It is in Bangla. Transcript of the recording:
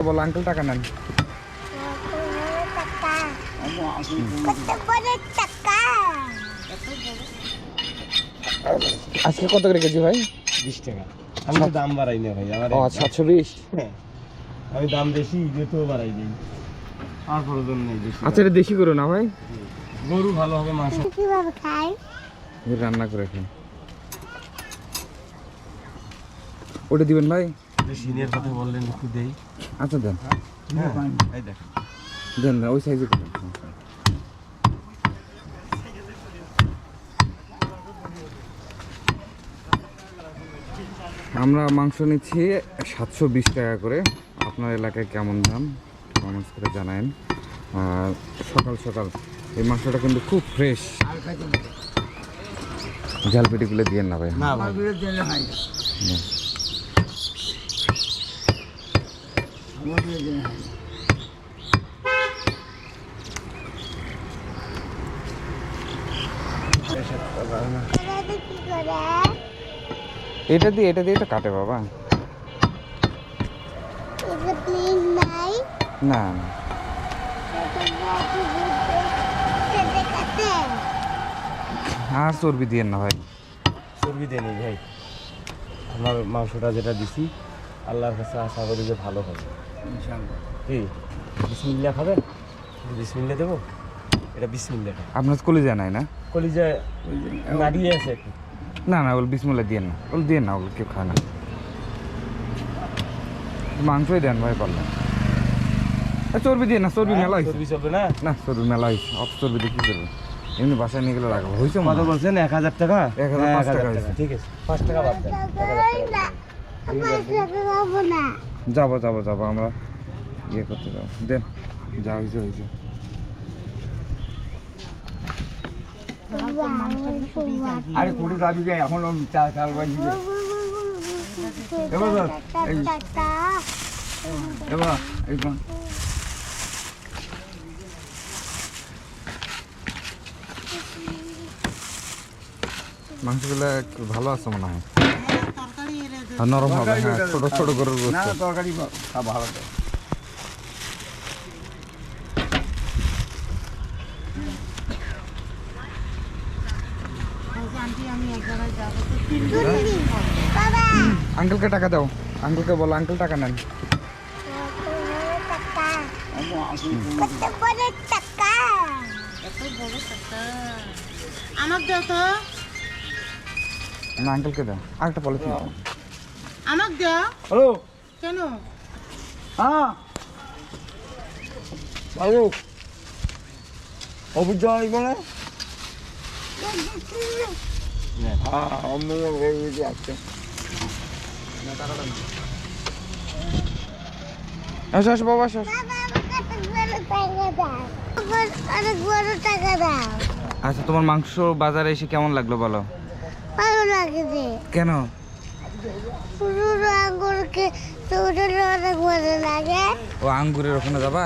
বলো আঙ্কেল টাকা নেন আজকে কত করে কেজি ভাই? বিশ টাকা। আমি তো দাম বাড়াই না ভাই আমার সাতশো বিশ হ্যাঁ। আমি দাম বেশি যেতেও বাড়াই দিই। আর প্রয়োজন নেই আচ্ছা এটা দেশি করো না ভাই? গরু ভালো হবে মাংস। কীভাবে খাই? রান্না করে খাই। ওটা দিবেন ভাই? সিনের কথা বললেন একটু দেই। আচ্ছা দেন। হ্যাঁ এই দেখ দেন না ওই সাইজে করুন। আমরা মাংস নিচ্ছি সাতশো বিশ টাকা করে। আপনার এলাকায় কেমন দাম কমেন্টস করে জানায়েন। আর সকাল সকাল এই মাংসটা কিন্তু খুব ফ্রেশ ঝালপিটিগুলো দিয়ে না ভাই। না ভাই। এটা দিয়ে এটা দিয়ে এটা কাটে বাবা। না না। আর চর্বি দিয়ে না ভাই। চর্বি দেয় নেই ভাই। আমার মাংসটা যেটা দিছি, আল্লাহর কাছে আশা করি যে ভালো হবে। কি? বিসমিল্লা খাবে? বিসমিল্লা দেবো? এটা বিসমিল্লা আপনার স্কুলে জানাই না? কলিজা নাড়িয়ে আছে। না না ওগুলো বিসমুল্লা দিয়ে না। ওগুলো দিয়ে না ওগুলো কেউ খায় না। মাংসই দেন ভাই পারলেন চর্বি দিয়ে না চর্বি মেলা হয়েছে চর্বি চলবে না? না চর্বি মেলা হয়েছে অত চর্বি দিয়ে কি করবে? এমনি বাসায় নিয়ে গেলে রাখব হয়েছে কত বলছেন? এক হাজার টাকা? এক হাজার হ্যাঁ, পাঁচ এক হাজার টাকা টাকা। ঠিক আছে পাঁচ টাকা বাদ দেন। যাব যাব যাব যাব আমরা ইয়ে করতে যাব। দেন, যা হয়েছে হয়েছে। আরে কোটি দাবি যায় এখন চাল চাল বাজি মাংসগুলো ভালো আছে মনে হয়। নরম হবে হ্যাঁ ছোট ছোট করে না তরকারি খাওয়া ভালো তো। বাবা! আঙ্কেলকে টাকা দাও আঙ্কেলকে বলো আঙ্কেল টাকা নেন। টাকা আমি আসি কত করে টাকা? আমাক দাও তো। না আঙ্কেলকে দাও আরেকটা পলিথিন দাও। আমাক দাও হ্যালো? কেন? হ্যাঁ। বাবু অভিযোগ আসব না? হ্যাঁ অন্য আসো আসো। বাবা টাকা দাও। আচ্ছা তোমার মাংস বাজারে এসে কেমন লাগল বলো? ভালো লাগছে। কেন? পুরো আঙ্গুরকে ছোট অনেক লাগে। ও আঙ্গুরের ওখানে যাবা?